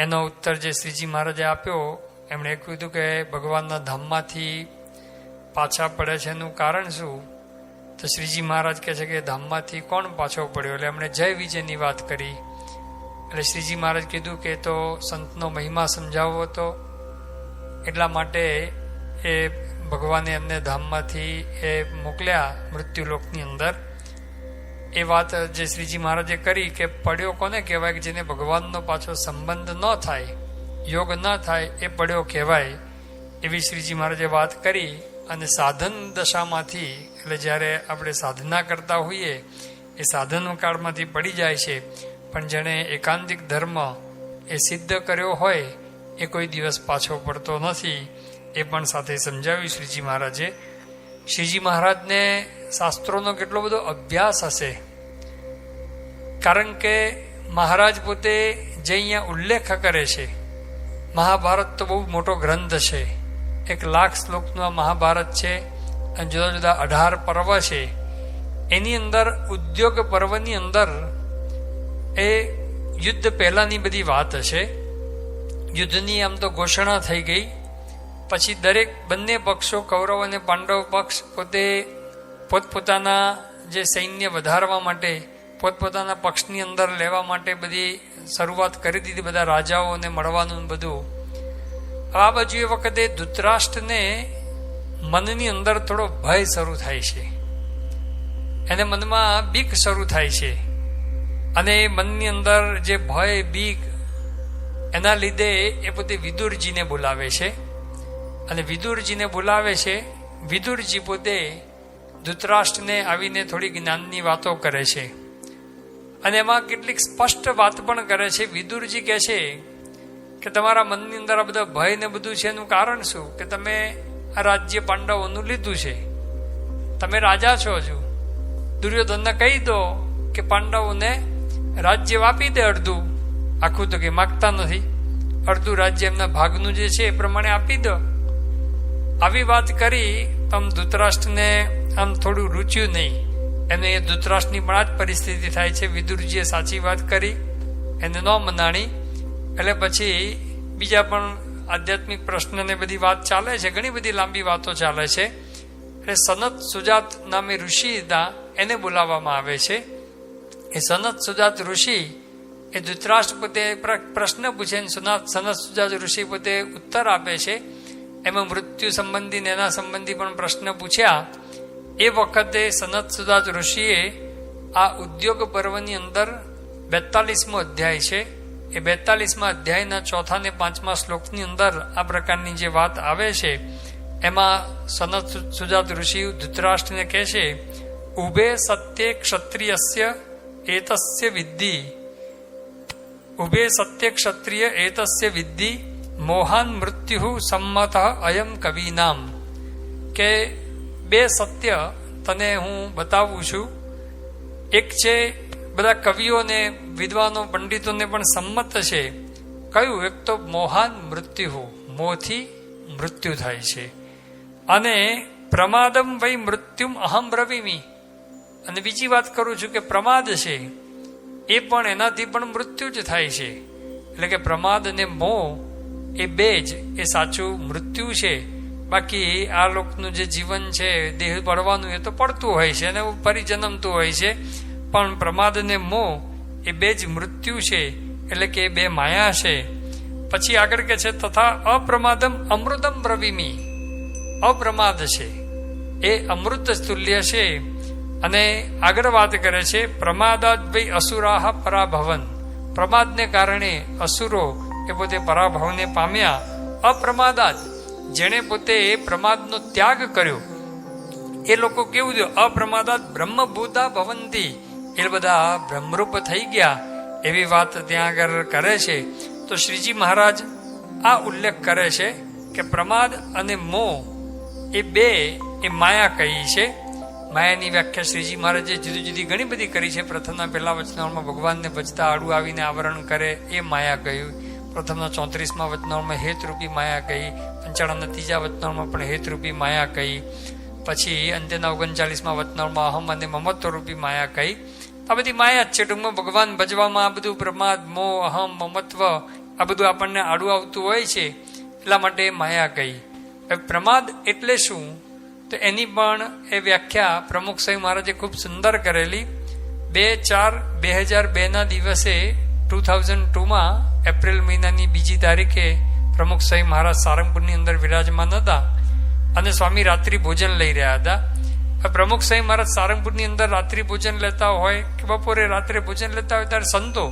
એનો ઉત્તર જે શ્રીજી મહારાજે આપ્યો, એમણે એ કીધું કે ભગવાનના ધામમાંથી પાછા પડે છે એનું કારણ શું? તો શ્રીજી મહારાજ કહે છે કે ધામમાંથી કોણ પાછો પડ્યો? એટલે એમણે જય વિજયની વાત કરી. એટલે શ્રીજી મહારાજ કીધું કે તો સંતનો મહિમા સમજાવવો હતો એટલા માટે એ ભગવાને એમને ધામમાંથી એ મોકલ્યા મૃત્યુલોકની અંદર. એ વાત જે શ્રીજી મહારાજે કરી કે પડ્યો કોને કહેવાય કે જેને ભગવાનનો પાછો સંબંધ ન થાય, યોગ ન થાય, એ પડ્યો કહેવાય. એવી શ્રીજી મહારાજે વાત કરી અને સાધન દશામાંથી, એટલે જ્યારે આપણે સાધના કરતા હોઈએ, એ સાધન કાળમાંથી પડી જાય છે. પણ જેણે એકાંતિક ધર્મ એ સિદ્ધ કર્યો હોય, એ કોઈ દિવસ પાછો પડતો નથી. એ પણ સાથે સમજાવ્યું શ્રીજી મહારાજે. શ્રીજી મહારાજને શાસ્ત્રોનો કેટલો બધો અભ્યાસ હશે? કારણ કે મહારાજ પોતે જે અહીંયા ઉલ્લેખ કરે છે, મહાભારત તો બહુ મોટો ગ્રંથ છે. એક લાખ શ્લોકનું આ મહાભારત છે અને જુદા જુદા અઢાર પર્વ છે. એની અંદર, ઉદ્યોગ પર્વની અંદર એ યુદ્ધ પહેલાંની બધી વાત હશે. યુદ્ધની આમ તો ઘોષણા થઈ ગઈ. પછી દરેક બંને પક્ષો, કૌરવ અને પાંડવ પક્ષ પોતે પોતપોતાના જે સૈન્ય વધારવા માટે, પોતપોતાના પક્ષની અંદર લેવા માટે બધી શરૂઆત કરી દીધી, બધા રાજાઓને મળવાનું બધું. આ બાજુ એ વખતે ધૃતરાષ્ટ્રને મનની અંદર થોડો ભય શરૂ થાય છે. એને મનમાં બીક શરૂ થાય છે. અને એ મનની અંદર જે ભય, બીક, એના લીધે એ પોતે વિદુરજીને બોલાવે છે. અને વિદુરજીને બોલાવે છે. વિદુરજી પોતે ધૃતરાષ્ટ્રને આવીને થોડી જ્ઞાનની વાતો કરે છે. અને એમાં કેટલીક સ્પષ્ટ વાત પણ કરે છે. વિદુરજી કહે છે કે તમારા મનની અંદર આ બધા ભય ને બધું છે એનું કારણ શું? કે તમે આ રાજ્ય પાંડવોનું લીધું છે. તમે રાજા છો હજુ. દુર્યોધનને કહી દો કે પાંડવોને રાજ્ય આપી દે અડધું. આખું તો કે માગતા નથી. અડધું રાજ્ય એમના ભાગનું જે છે એ પ્રમાણે આપી દો. આવી વાત કરી આમ ધૃતરાષ્ટ્રને આમ થોડું રૂચ્યું નહીં. એને એ ધૃતરાષ્ટ્રની પણ આ જ પરિસ્થિતિ થાય છે. વિદુરજીએ સાચી વાત કરી, એને ન મનાણી. એટલે પછી બીજા પણ આધ્યાત્મિક પ્રશ્નને બધી વાત ચાલે છે, ઘણી બધી લાંબી વાતો ચાલે છે. એટલે સનત સુજાત નામે ઋષિ હતા એને બોલાવવામાં આવે છે. એ સનત સુજાત ઋષિ એ ધૂતરાષ્ટ્ર પોતે પ્ર- પ્રશ્ન પૂછે સનત સુજાત ઋષિ પોતે ઉત્તર આપે છે. એમાં મૃત્યુ સંબંધી ને એના સંબંધી પણ પ્રશ્ન પૂછ્યા. એ વખતે સનત સુદાત ઋષિએ આ ઉદ્યોગ પર્વની અંદર બેતાલીસમો અધ્યાય છે. એ બેતાલીસમાં અધ્યાયના ચોથા ને પાંચમા શ્લોકની અંદર આ પ્રકારની જે વાત આવે છે, એમાં સનત સુજાત ઋષિ ધૃતરાષ્ટ્રને કહે છે, ઉભે સત્ય ક્ષત્રિયસ્ય એતસ્ય વિદ્ધિ. ઉભે સત્ય ક્ષત્રિય એતસ્ય વિદ્ધિ મોહાન મૃત્યુ સંમત અયમ કવિનામ કે બે સત્ય તને હું બતાવું છું એક છે બધા કવિઓને વિદ્વાનો પંડિતોને પણ સંમત છે કયું એક તો મોહાન મૃત્યુ મોહથી મૃત્યુ થાય છે અને પ્રમાદમ વૈ મૃત્યુમ અહમ રવિમી અને બીજી વાત કરું છું કે પ્રમાદ છે એ પણ એનાથી પણ મૃત્યુ જ થાય છે એટલે કે પ્રમાદ અને મોહ એ બે જ, એ સાચું મૃત્યુ છે. બાકી આ લોકનું જે જીવન છે, દેહ પડવાનું એ તો પડતું હોય છે અને ફરી જન્મતું હોય છે. પણ પ્રમાદ ને મોહ એ બે જ મૃત્યુ છે, એટલે કે બે માયા છે. પછી આગળ કે છે, તથા અપ્રમાદમ અમૃતમ પ્રવીમી અપ્રમાદ છે. એ અમૃત તુલ્ય છે. અને આગળ વાત કરે છે પ્રમાદાદ ભાઈ અસુરાહ પરાભવન. પ્રમાદને કારણે અસુરો એ પોતે પરાભવને પામ્યા અપ્રમાદાત. જેણે પોતે એ પ્રમાદનો ત્યાગ કર્યો. એ લોકો કેવું થયું? અપ્રમાદાત બ્રહ્મભૂતા ભવંતી. એ બધા બ્રહ્મરૂપ થઈ ગયા. એવી વાત ત્યાં આગળ કરે છે. તો શ્રીજી મહારાજ આ ઉલ્લેખ કરે છે કે પ્રમાદ અને મોહ એ બે એ માયા કહી છે. માયાની વ્યાખ્યા શ્રીજી મહારાજે જુદી જુદી ઘણી બધી કરી છે. પ્રથમના પહેલા વચનાવળમાં ભગવાનને ભજતા આડું આવીને આવરણ કરે એ માયા કહ્યું. પ્રથમના ચોત્રીસમાં વચનાવળમાં હેતરૂપી માયા કહી પંચાણના ત્રીજા વચનાવળમાં પણ હેતરૂપી માયા કહી. પછી અંત્યના ઓગણચાલીસમાં વચનાવળમાં અહમ અને મમત્વરૂપી માયા કહી. આ બધી માયા જ છે, ટૂંકમાં ભગવાન ભજવામાં આ બધું પ્રમાદ, મોહ, અહમ, મમત્વ, આ બધું આપણને આડું આવતું હોય છે, એટલા માટે માયા કહી. પ્રમાદ એટલે શું? તો એની પણ એ વ્યાખ્યા પ્રમુખ સાહેબ મહારાજે ખૂબ સુંદર કરેલી. બે ચાર બે હજાર બેના દિવસે ટુ થાઉઝન્ડ ટુમાં એપ્રિલ મહિનાની બીજી તારીખે પ્રમુખ સાહેબ મહારાજ સારંગપુરની અંદર વિરાજમાન હતા અને સ્વામી રાત્રિ ભોજન લઈ રહ્યા હતા. પ્રમુખ સાહેબ મહારાજ સારંગપુરની અંદર રાત્રિ ભોજન લેતા હોય કે બપોરે રાત્રે ભોજન લેતા હોય ત્યારે સંતો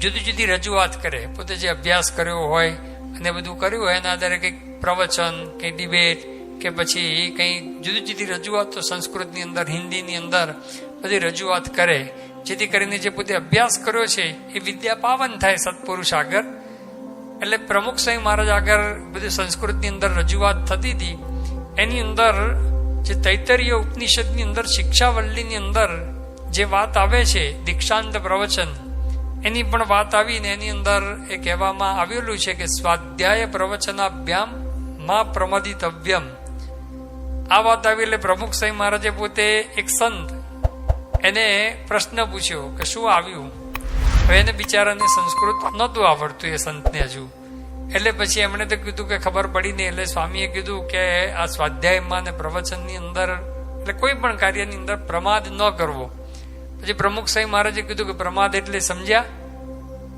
જુદી જુદી રજૂઆત કરે. પોતે જે અભ્યાસ કર્યો હોય અને બધું કર્યું હોય, એના આધારે કંઈક પ્રવચન કે ડિબેટ કે પછી કંઈ જુદી જુદી રજૂઆતો સંસ્કૃતની અંદર, હિન્દીની અંદર બધી રજૂઆત કરે. જેથી કરીને જે પોતે અભ્યાસ કર્યો છે, એ વિદ્યા પાવન થાય સત્પુરુષ આગળ. એટલે પ્રમુખ સ્વામી મહારાજ આગળ બધી સંસ્કૃતની અંદર રજૂઆત થતી હતી. એની અંદર જે તૈતરીય ઉપનિષદની અંદર, શિક્ષાવલ્લીની અંદર જે વાત આવે છે, દીક્ષાંત પ્રવચન, એની પણ વાત આવીને એની અંદર એ કહેવામાં આવેલું છે કે સ્વાધ્યાય પ્રવચનાભ્યામમાં પ્રમદિતવ્યમ. આ વાત આવી એટલે પ્રમુખ સ્વામી મહારાજે પોતે એક સંત એને પ્રશ્ન પૂછ્યો કે શું આવ્યું? હવે એને બિચારાને સંસ્કૃત નહોતું આવડતું એ સંતને હજુ. એટલે પછી એમણે તો કીધું કે ખબર પડી નહીં. એટલે સ્વામીએ કીધું કે આ સ્વાધ્યાયમાં અને પ્રવચનની અંદર, એટલે કોઈ પણ કાર્યની અંદર પ્રમાદ ન કરવો. પછી પ્રમુખ સાહેબ મહારાજે કીધું કે પ્રમાદ એટલે સમજ્યા?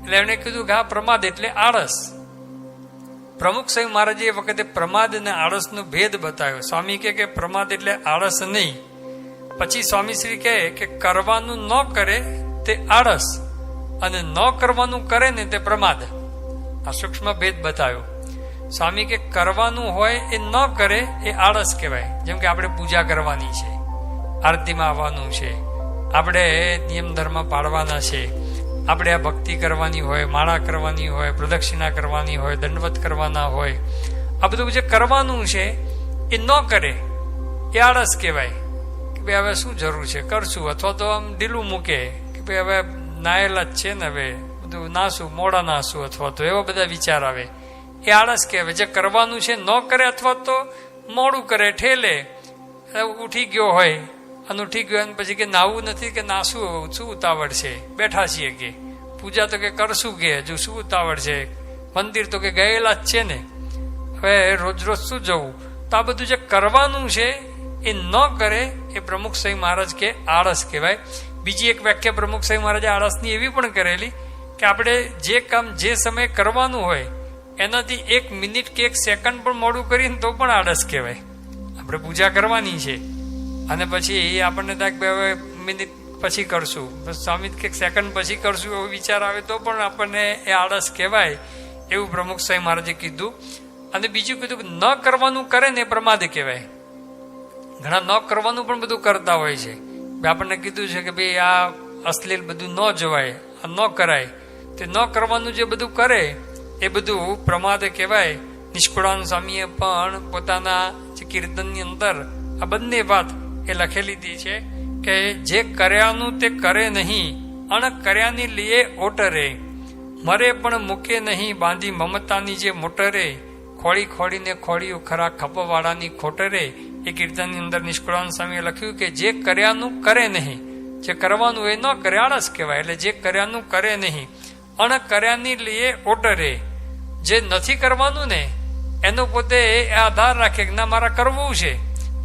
એટલે એમણે કીધું કે આ પ્રમાદ એટલે આળસ. પ્રમુખ સાહેબ મહારાજે એ વખતે પ્રમાદ અને આળસનો ભેદ બતાવ્યો. સ્વામી કે પ્રમાદ એટલે આળસ નહીં. પછી સ્વામી શ્રી કહે કે કરવાનું ન કરે તે આળસ અને ન કરવાનું કરે ને તે પ્રમાદ. આ સૂક્ષ્મ ભેદ બતાવ્યો. સ્વામી કે કરવાનું હોય એ ન કરે એ આળસ કહેવાય. જેમ કે આપણે પૂજા કરવાની છે, આરતીમાં આવવાનું છે, આપણે નિયમ ધર્મ પાળવાના છે, આપણે આ ભક્તિ કરવાની હોય, માળા કરવાની હોય, પ્રદક્ષિણા કરવાની હોય, દંડવત કરવાના હોય, આ બધું જે કરવાનું છે એ ન કરે, એ આળસ કહેવાય. કે ભાઈ હવે શું જરૂર છે? કરશું. અથવા તો આમ ઢીલું મૂકે કે ભાઈ હવે નાયેલા જ છે ને હવે. બધું નાસું, મોડા નાસું અથવા તો એવા બધા વિચાર આવે. એ આળસ કહેવાય. જે કરવાનું છે ન કરે અથવા તો મોડું કરે, ઠેલે. ઉઠી ગયો હોય અને ઉઠી ગયો અને પછી કે નાવું નથી કે નાસું, શું ઉતાવળ છે? બેઠા છીએ કે. પૂજા તો કે કરશું કે, હજુ શું ઉતાવળ છે? મંદિર તો કે ગયેલા જ છે ને. હવે રોજ રોજ શું જવું? તો આ બધું જે કરવાનું છે એ ન કરે એ પ્રમુખ સાહેબ મહારાજ કે આળસ કહેવાય. બીજી એક વ્યાખ્યા પ્રમુખ સાહેબ મહારાજે આળસની એવી પણ કરેલી કે આપણે જે કામ જે સમયે કરવાનું હોય, એનાથી એક મિનિટ કે એક સેકન્ડ પણ મોડું કરીને તો પણ આળસ કહેવાય. આપણે પૂજા કરવાની છે. અને પછી એ આપણને થાય બે મિનિટ પછી કરશું. સ્વામી કે સેકન્ડ પછી કરશું એવો વિચાર આવે તો પણ આપણને એ આળસ કહેવાય એવું પ્રમુખ સાહેબ મહારાજે કીધું. અને બીજું કીધું કે ન કરવાનું કરે ને પ્રમાદ કહેવાય. ઘણા ન કરવાનું પણ બધું કરતા હોય છે. આપણને કીધું છે કે ભાઈ આ અશ્લીલ બધું ન જવાય, આ ન કરાય. તે ન કરવાનું જે બધું કરે, એ બધું પ્રમાદ કહેવાય. નિષ્કુળાન સ્વામીએ પણ પોતાના જે કીર્તનની અંદર આ બંને વાત એ લખેલી હતી છે કે જે કર્યાનું તે કરે નહીં, અણ કર્યાની લીએ ઓટરે. મરે પણ મૂકે નહીં બાંધી મમતાની જે મોટરે. ખોળી ખોળીને ખોળ્યું, ખરા ખપવાળાની ખોટરે એ કીર્તનની અંદર નિષ્કુળાન સ્વામીએ લખ્યું કે જે કર્યાનું કરે નહીં. જે કરવાનું એ ન કરે આળસ કહેવાય, એટલે જે કર્યાનું કરે નહીં. અણ કર્યાની લીએ ઓટરે જે નથી કરવાનું ને, એનો પોતે આધાર રાખે કે ના, મારા કરવું છે.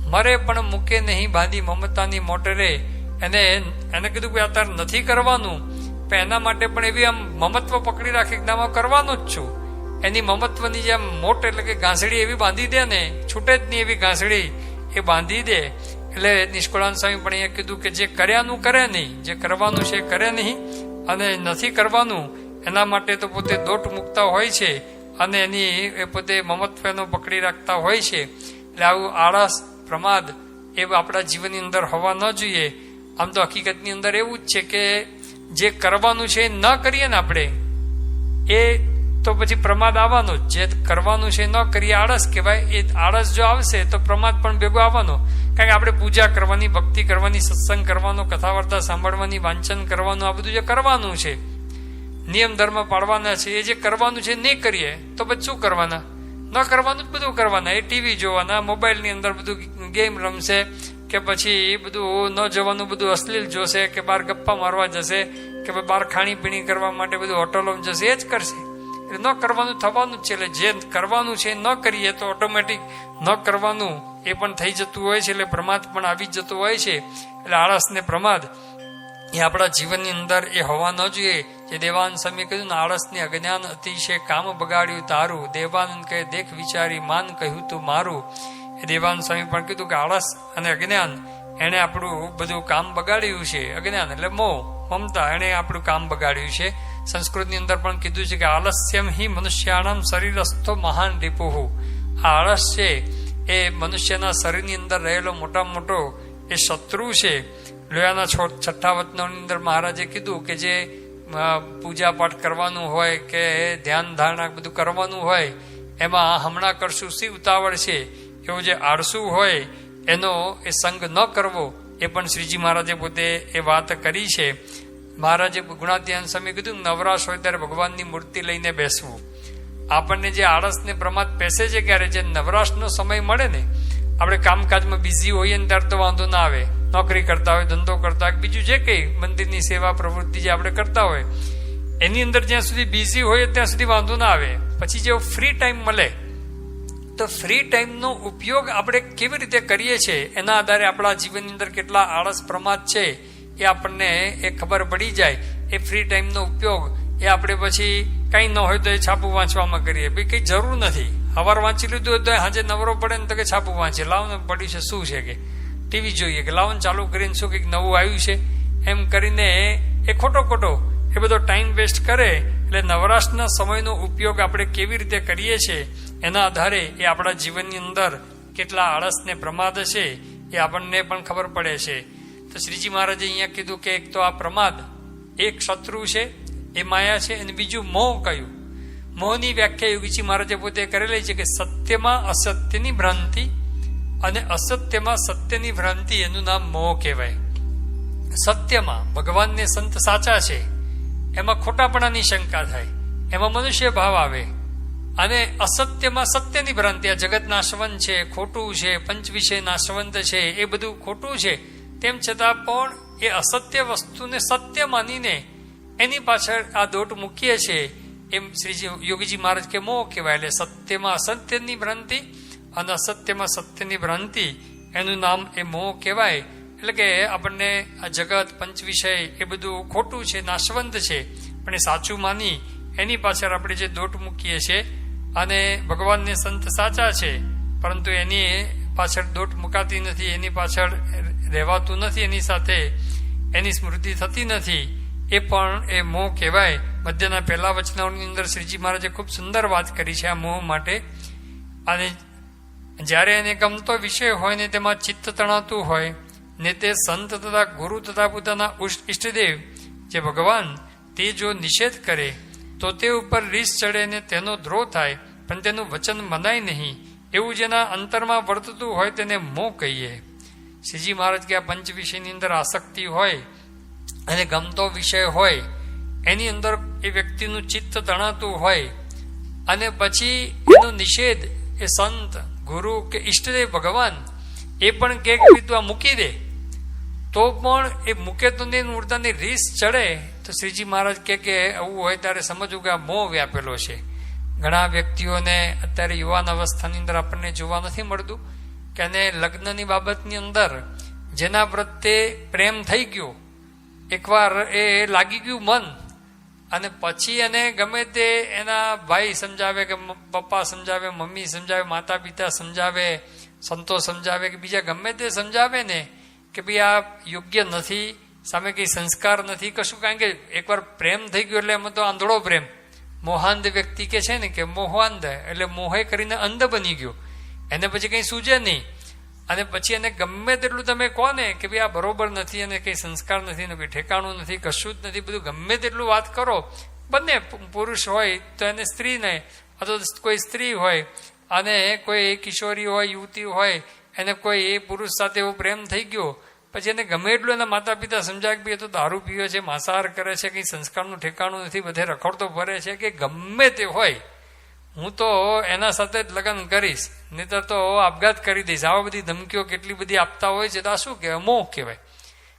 મરે પણ મૂકે નહીં, બાંધી મમતાની મોટરે એને એને કીધું કે અત્યારે નથી કરવાનું. પણ એના માટે પણ એવી આમ મમત્વ પકડી રાખે કે ના કરવાનું જ છું. એની મમત્વની જેમ મોટ એટલે કે ઘાસડી એવી બાંધી દે ને, છૂટે જ નહીં એવી ઘાસડી, એ બાંધી દે. એટલે નિષ્કુળાન સ્વામી પણ એ કીધું કે જે કર્યાનું કરે નહીં, જે કરવાનું છે કરે નહીં, અને નથી કરવાનું, એના માટે તો પોતે દોટ મૂકતા હોય છે, અને એની, એ પોતે મમત્વનો પકડી રાખતા હોય છે. એટલે આવું આળસ, પ્રમાદ, એ આપણા જીવનની અંદર હોવા ન જોઈએ. આમ તો હકીકતની અંદર એવું જ છે કે જે કરવાનું છે એ ન કરીએ ને આપણે, એ તો પછી પ્રમાદ આવવાનો. જ કરવાનું છે ન કરીએ, આળસ કહેવાય. એ આળસ જો આવશે, તો પ્રમાદ પણ ભેગો આવવાનો. કારણ કે આપણે પૂજા કરવાની, ભક્તિ કરવાની, સત્સંગ કરવાનો કથા વાર્તા સાંભળવાની, વાંચન કરવાનું, આ બધું જે કરવાનું છે, નિયમ ધર્મ પાળવાના છે, એ જે કરવાનું છે, નહીં કરીએ, તો પછી શું કરવાના? ન કરવાનું જ બધું કરવાના. એ ટીવી જોવાના, મોબાઈલની અંદર બધું ગેમ રમશે, કે પછી એ બધું ન જવાનું, બધું અશ્લીલ જોશે, કે બહાર ગપ્પા મારવા જશે, કે બહાર ખાણીપીણી કરવા માટે બધું હોટલો જશે, એ જ કરશે. એટલે ન કરવાનું થવાનું જ છે, એટલે જે કરવાનું છે ન કરીએ તો ઓટોમેટિક ન કરવાનું એ પણ થઈ જતું હોય છે, એટલે પ્રમાદ પણ આવી જતો હોય છે. એટલે આળસ ને પ્રમાદ એ આપણા જીવનની અંદર એ હોવા ન જોઈએ. જે દેવાન સ્વામી કહ્યું ને, આળસની અજ્ઞાન અતિશય કામ બગાડ્યું તારું. દેવાનંદ કહે, દેખ વિચારી માન કહ્યું તું મારું. એ દેવાનંદ સ્વામી પણ કીધું કે, આળસ અને અજ્ઞાન એણે આપણું બધું કામ બગાડ્યું છે, અજ્ઞાન એટલે મોહ, મમતા એણે આપણું કામ બગાડ્યું છે. સંસ્કૃતની અંદર પણ કીધું છે કે આલસ્યમ હિ મનુષ્યાણમ શરીરસ્થો મહાન રીપુહુ આ આળસ છે એ મનુષ્યના શરીરની અંદર રહેલો મોટા મોટો એ શત્રુ છે. લોયાના છઠ્ઠા વતનોની અંદર મહારાજે કીધું કે જે પૂજા પાઠ કરવાનું હોય કે ધ્યાન ધારણા બધું કરવાનું હોય, એમાં હમણાં કરશું, શી ઉતાવળ છે? એવું જે આળસુ હોય, એનો એ સંગ ન કરવો, એ પણ શ્રીજી મહારાજે પોતે એ વાત કરી છે. મહારાજે ગુણાધ્યાન સ્વામી કીધું, નવરાશ હોય ત્યારે ભગવાનની મૂર્તિ લઈને બેસવું. આપણને જે આળસ ને પ્રમાદ પેસે છે ક્યારે જે નવરાશનો સમય મળે ને, આપણે કામકાજમાં બિઝી હોઈએ ને ત્યારે તો વાંધો ના આવે. નોકરી કરતા હોય, ધંધો કરતા હોય, બીજું જે કંઈ મંદિરની સેવા, પ્રવૃત્તિ જે આપણે કરતા હોય, એની અંદર જ્યાં સુધી બિઝી હોય ત્યાં સુધી વાંધો ના આવે. પછી જેવો ફ્રી ટાઈમ મળે, તો ફ્રી ટાઈમનો ઉપયોગ આપણે કેવી રીતે કરીએ છીએ? એના આધારે આપણા જીવનની અંદર કેટલા આળસ, પ્રમાદ છે? એ આપણને એ ખબર પડી જાય, એ ફ્રી ટાઈમનો ઉપયોગ, એ આપણે પછી કંઈ ન હોય તો એ છાપું વાંચવામાં કરીએ. બી કંઈ જરૂર નથી. હવાર વાંચી લીધું હોય તો હાજે નવરો પડે ને તો કે છાપું વાંચે. લાવને પડ્યું છે, શું છે કે? ટીવી જોઈએ કે લાવને ચાલુ કરીને શું કંઈક નવું આવ્યું છે? એમ કરીને એ ખોટો ખોટો એ બધો ટાઈમ વેસ્ટ કરે. એટલે નવરાશના સમયનો ઉપયોગ આપણે કેવી રીતે કરીએ છીએ, એના આધારે એ આપણા જીવનની અંદર કેટલા આળસ ને પ્રમાદ છે, એ આપણને પણ ખબર પડે છે. તો શ્રીજી મહારાજે અહીંયા કીધું કે એક તો આ પ્રમાદ, એક શત્રુ છે, એ માયા છે, અને બીજું મોહ કયું? મોહની વ્યાખ્યા યોગીજી મહારાજે પોતે કરેલી છે કે સત્યમાં અસત્યની ભ્રાંતિ અને અસત્યમાં સત્યની ભ્રાંતિ, એનું નામ મોહ કહેવાય. સત્યમાં ભગવાનને સંત સાચા છે, એમાં ખોટાપણાની શંકા થાય, એમાં મનુષ્ય ભાવ આવે, અને અસત્યમાં સત્યની ભ્રાંતિ, આ જગત નાશવંત છે, ખોટું છે, પંચ વિષય નાશવંત છે, એ બધું ખોટું છે તેમ છતાં પણ એ અસત્ય વસ્તુને સત્ય માનીને એની પાછળ આ દોટ મૂકીએ છીએ. એમ શ્રીજી યોગીજી મહારાજ કે મોહ કહેવાય. એટલે સત્યમાં અસત્યની ભ્રાંતિ અને અસત્યમાં સત્યની ભ્રાંતિ, એનું નામ એ મોહ કહેવાય. એટલે કે આપણને આ જગત પંચ વિષય એ બધું ખોટું છે, નાશવંત છે, પણ એ સાચું માની એની પાછળ આપણે જે દોટ મૂકીએ છીએ અને ભગવાનને સંત સાચા છે, પરંતુ એની પાછળ દોટ મુકાતી નથી, એની પાછળ રહેવાતું નથી. એની સાથે એની સ્મૃતિ થતી નથી. એ પણ એ મોહ કહેવાય. મધ્યના પહેલા વચનાઓની અંદર શ્રીજી મહારાજે ખૂબ સુંદર વાત કરી છે આ મોહ માટે. અને જ્યારે એને ગમતો વિષય હોય ને તેમાં ચિત્ત તણાતું હોય, ને તે સંત તથા ગુરુ તથા પોતાના ઇષ્ટદેવ જે ભગવાન તે જો નિષેધ કરે, તો તે ઉપર રીસ ચડે ને તેનો દ્રોહ થાય, પણ તેનું વચન મનાય નહીં. એવું જેના અંતરમાં વર્તતું હોય તેને મોહ કહીએ. શ્રીજી મહારાજ કે આ પંચ વિષયની અંદર આસક્તિ હોય અને ગમતો વિષય હોય, એની અંદર એ વ્યક્તિનું ચિત્ત તણાતું હોય, અને પછી એનો નિષેધ એ સંત, ગુરુ કે ઈષ્ટદેવ ભગવાન એ પણ કે તું મૂકી દે, તો પણ એ મૂકે તો નહીં ઉડતાની રીસ ચડે, તો શ્રીજી મહારાજ કે કે આવું હોય ત્યારે સમજવું કે આ મોહ વ્યાપેલો છે. ઘણા વ્યક્તિઓને અત્યારે યુવાન અવસ્થાની અંદર આપણને જોવા નથી મળતું કે અને લગ્નની બાબતની અંદર જેના પ્રત્યે પ્રેમ થઈ ગયો, એકવાર એ લાગી ગયું મન, અને પછી એને ગમે તે એના ભાઈ સમજાવે કે પપ્પા સમજાવે, મમ્મી સમજાવે માતા પિતા સમજાવે, સંતો સમજાવે, કે બીજા ગમે તે સમજાવે ને, કે ભાઈ આ યોગ્ય નથી, સામે કઈ સંસ્કાર નથી, કશું, કારણ કે એકવાર પ્રેમ થઈ ગયો એટલે એમાં તો આંધળો પ્રેમ. મોહાંધ વ્યક્તિ કે છે ને કે મોહાંધ એટલે મોહે કરીને અંધ બની ગયો. એને પછી કઈ સૂજે નહીં. અને પછી એને ગમે તેટલું તમે કહો ને કે ભાઈ આ બરોબર નથી અને કંઈ સંસ્કાર નથી અને કોઈ ઠેકાણું નથી, કશું જ નથી, બધું ગમે તેટલું વાત કરો. બંને પુરુષ હોય તો એને સ્ત્રી નહીં અથવા કોઈ સ્ત્રી હોય અને કોઈ કિશોરી હોય, યુવતી હોય, એને કોઈ એ પુરુષ સાથે એવો પ્રેમ થઈ ગયો, પછી એને ગમે એટલું એના માતા પિતા સમજાય કે તો દારૂ પીવે છે, માંસાહાર કરે છે, કંઈ સંસ્કારનું ઠેકાણું નથી, બધે રખડતો ફરે છે કે ગમે તે હોય. હું તો એના સાથે જ લગ્ન કરીશ, નહીતર તો આપઘાત કરી દઈશ. આવા બધી ધમકીઓ કેટલી બધી આપતા હોય છે તો આ શું કહેવાય? મોહ કહેવાય.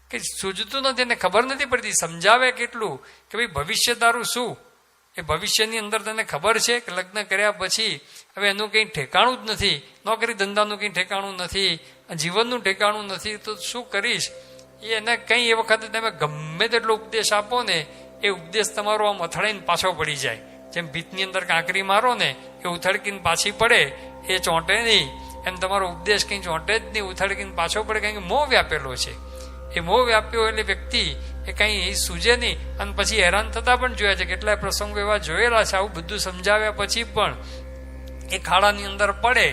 કે સૂજતું નથી એને ખબર નથી પડતી, સમજાવે કેટલું કે ભાઈ ભવિષ્ય તારું શું? એ ભવિષ્યની અંદર તને ખબર છે કે લગ્ન કર્યા પછી હવે એનું કંઈ ઠેકાણું જ નથી, નોકરી ધંધાનું કંઈ ઠેકાણું નથી જીવનનું ઠેકાણું નથી, તો શું કરીશ? એ એને કંઈ એ વખતે તમે ગમે તેટલો ઉપદેશ આપો ને, એ ઉપદેશ તમારો આમ અથડાઈને પાછો પડી જાય. જેમ ભીતની અંદર કાંકરી મારો ને, એ ઉથડકીને પાછી પડે, એ ચોંટે નહીં. એમ તમારો ઉપદેશ કંઈ ચોંટે જ નહીં ઉથડકીને પાછો પડે, કારણ મોં વ્યાપેલો છે. એ મોહ વ્યાપ્યો એટલે વ્યક્તિ એ કંઈ સૂજે નહીં, અને પછી હેરાન થતા પણ જોયા છે. કેટલાય પ્રસંગો એવા જોયેલા છે, આવું બધું સમજાવ્યા પછી પણ એ ખાડાની અંદર પડે,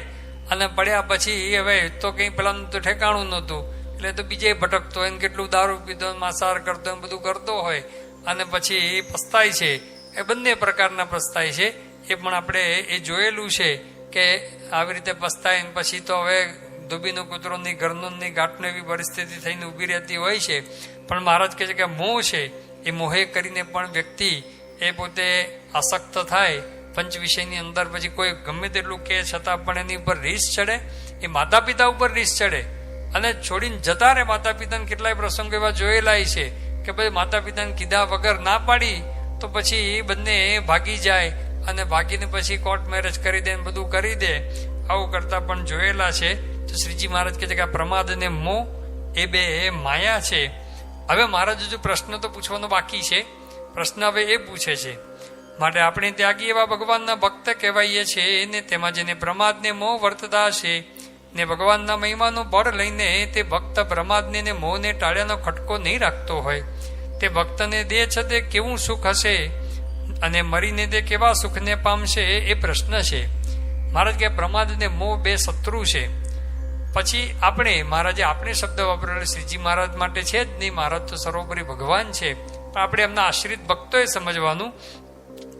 અને પડ્યા પછી હવે તો કંઈ પેલાનું તો ઠેકાણું નહોતું. એટલે તો બીજે ભટકતો હોય કેટલું દારૂ પીધો માસાર કરતો, એમ બધું કરતો હોય. અને પછી એ પસ્તાય છે. એ બંને પ્રકારના પસ્તાય છે. એ પણ આપણે એ જોયેલું છે કે આવી રીતે પસ્તાય પછી તો હવે ધોબીનો કૂતરો નહીં ઘરનું નહીં ગાંઠનો એવી પરિસ્થિતિ થઈને ઊભી રહેતી હોય છે. પણ મહારાજ કહે છે કે મોહ છે. એ મોહે કરીને પણ વ્યક્તિ એ પોતે આસક્ત થાય. પંચ વિષયની અંદર પછી કોઈ ગમે તેટલું કે છતાં પણ એની ઉપર રીસ ચડે. એ માતા પિતા ઉપર રીસ ચડે. અને છોડીને જતા રહે માતા પિતાને કેટલાય પ્રસંગો એવા જોયેલા છે કે ભાઈ માતા પિતાને કીધા વગર ના પાડી તો પછી એ બંને ભાગી જાય અને ભાગીને પછી કોર્ટ મેરેજ કરી દે બધું કરી દે. આવું કરતા પણ જોયેલા છે. તો શ્રીજી મહારાજ કહે છે કે આ પ્રમાદ અને મોહ એ બે એ માયા છે. હવે મહારાજ હજુ પ્રશ્ન તો પૂછવાનો બાકી છે. પ્રશ્ન હવે એ પૂછે છે. માટે આપણે ત્યાગી એવા ભગવાનના ભક્ત કહેવાઈએ છીએ ને તેમાં જેને પ્રમાદને મોહ વર્તતા છે ને ભગવાનના મહિમાનો બળ લઈને તે ભક્ત પ્રમાદને ને મોહને ટાળ્યાનો ખટકો નહીં રાખતો હોય. તે ભક્તને દે છે તે કેવું સુખ હશે? અને મરીને તે કેવા સુખને પામશે એ પ્રશ્ન છે. મહારાજ કે પ્રમાદ ને મોહ બે શત્રુ છે. પછી આપણે મહારાજે આપણે શબ્દ વાપરેલો શ્રીજી મહારાજ માટે છે જ નહીં. મહારાજ તો સર્વોપરી ભગવાન છે. પણ આપણે એમના આશ્રિત ભક્તોએ સમજવાનું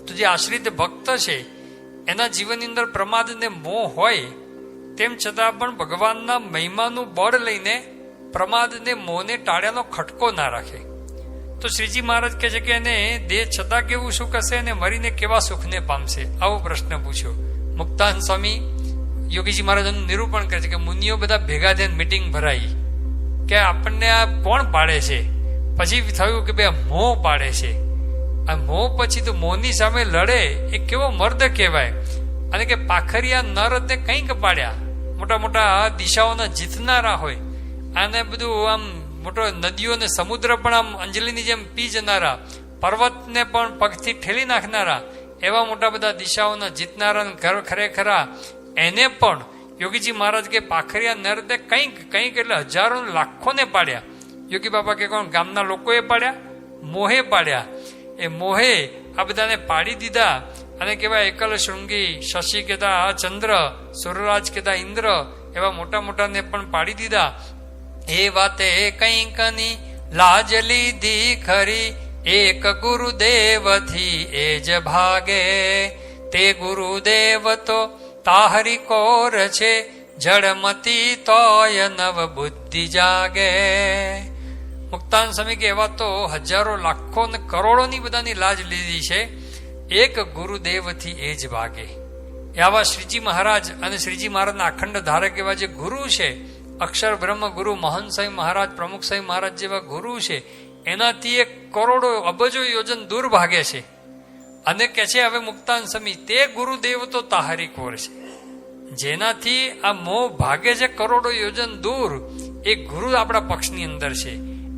તો જે આશ્રિત ભક્ત છે, એના જીવનની અંદર પ્રમાદ ને મોહ હોય, તેમ છતાં પણ ભગવાનના મહિમાનું બળ લઈને પ્રમાદ ને મોહને ટાળ્યાનો ખટકો ના રાખે. તો શ્રીજી મહારાજ કહે છે કે એને દેહ છતાં કેવું સુખ હશે અને મરીને કેવા સુખને પામશે? આવો પ્રશ્ન પૂછ્યો. મુક્તાન સ્વામી યોગીજી મહારાજનું નિરૂપણ કરે છે કે મુનિઓ બધા ભેગા થઈને મિટિંગ ભરાઈ. કે આપણને આ કોણ પાડે છે? પછી થયું કે બે મોહ પાડે છે. આ મોહ પછી તો મોહની સામે લડે, એ કેવો મર્દ કહેવાય? અને કે પાખરિયા નરદને કંઈક પાડ્યા? મોટા મોટા દિશાઓના જીતનારા હોય. આને બધું આમ મોટો નદીઓ અને સમુદ્ર પણ આમ અંજલિની જેમ પી જનારા, પર્વતને પણ પગથી ઠેલી નાખનારા, એવા મોટા બધા દિશાઓના જીતનારા ઘર ખરેખરા એને પણ યોગીજી મહારાજ કે પાખરિયા નરદે કંઈક કંઈક એટલે હજારો લાખોને પાડ્યા. યોગી બાબા કે કોણ? ગામના લોકોએ પાડ્યા, મોહે પાડ્યા. એ મોહે આ બધાને પાડી દીધા અને કેવા એકલ શૃંગી, શશી કેતા ચંદ્ર સૂર્યરાજ કેતા ઇન્દ્ર એવા મોટા મોટાને પણ પાડી દીધા. એ વાતે કંઈકની લાજ લીધી ખરી. એક ગુરુદેવથી એ જ ભાગે. તે ગુરુદેવ તો તાહરી કોર છે જડમતી તોય નવ બુદ્ધિ જાગે. મુક્તાન સ્વામી કે એવા તો હજારો, લાખો ને કરોડોની બધાની લાજ લીધી છે. એક ગુરુદેવથી એ જ ભાગે. આવા શ્રીજી મહારાજ અને શ્રીજી મહારાજના અખંડ ધારક એવા જે ગુરુ છે અક્ષર બ્રહ્મ ગુરુ મહન સાંઈ મહારાજ, પ્રમુખ સાંઈ મહારાજ જેવા ગુરુ છે, એનાથી એક કરોડો અબજો યોજન દૂર ભાગે છે. અને કે છે, હવે મુક્તાન સમી તે ગુરુદેવ તો તાહારી કોર છે. જેનાથી આ મોહ ભાગે છે, કરોડો યોજન દૂર. એ ગુરુ આપણા પક્ષની અંદર છે.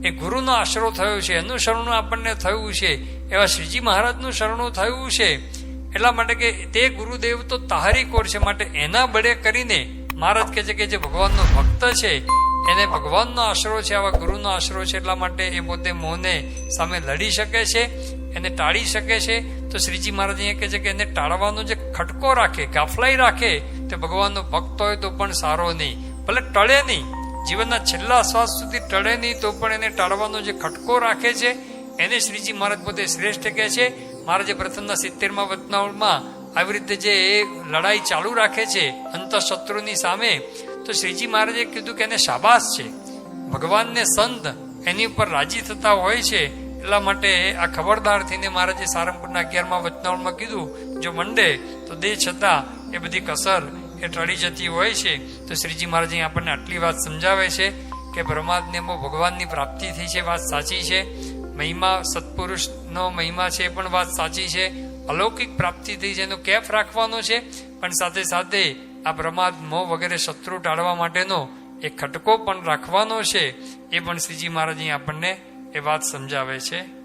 એ ગુરુનો આશરો થયો છે એનું શરણું આપણને થયું છે. એવા શ્રીજી મહારાજનું શરણું થયું છે. એટલા માટે કે તે ગુરુદેવ તો તાહારી કોર છે. માટે એના બળે કરીને મહારાજ કહે છે કે જે ભગવાનનો ભક્ત છે, એને ભગવાનનો આશરો છે, આવા ગુરુનો આશરો છે, એટલા માટે એ પોતે મોહને સામે લડી શકે છે, એને ટાળી શકે છે. તો શ્રીજી મહારાજ અહીંયા કહે છે કે એને ટાળવાનો જે ખટકો રાખે, ગાફલાઈ રાખે, તે ભગવાનનો ભક્ત હોય તો પણ સારો નહીં. ભલે ટળે નહીં, જીવનના છેલ્લા શ્વાસ સુધી ટળે નહીં, તો પણ એને ટાળવાનો જે ખટકો રાખે છે, એને શ્રીજી મહારાજ પોતે શ્રેષ્ઠ કહે છે. મહારાજે પ્રથમના સિત્તેરમાં વતનાવળમાં આવી રીતે જે એ લડાઈ ચાલુ રાખે છે અંતઃશત્રુની સામે, તો શ્રીજી મહારાજે કીધું કે એને શાબાશ છે. ભગવાનને સંત એની ઉપર રાજી થતા હોય છે, એટલા માટે આ ખબરદાર થઈને મહારાજે સારંગપુરના અગિયારમાં વચનાવળમાં કીધું, જો મંડે, તો દે છતાં એ બધી કસર એ ટળી જતી હોય છે. તો શ્રીજી મહારાજ આપણને આટલી વાત સમજાવે છે કે બ્રહ્માદને ભગવાનની પ્રાપ્તિ થઈ છે, વાત સાચી છે. મહિમા, સત્પુરુષનો મહિમા છે એ પણ વાત સાચી છે. અલૌકિક પ્રાપ્તિ થઈ છે કેફ રાખવાનો છે, પણ સાથે સાથે આ પ્રમાદ મોહ વગેરે શત્રુ ટાળવા માટેનો એક ખટકો પણ રાખવાનો છે. એ પણ શ્રીજી મહારાજ આપણને એ વાત સમજાવે છે.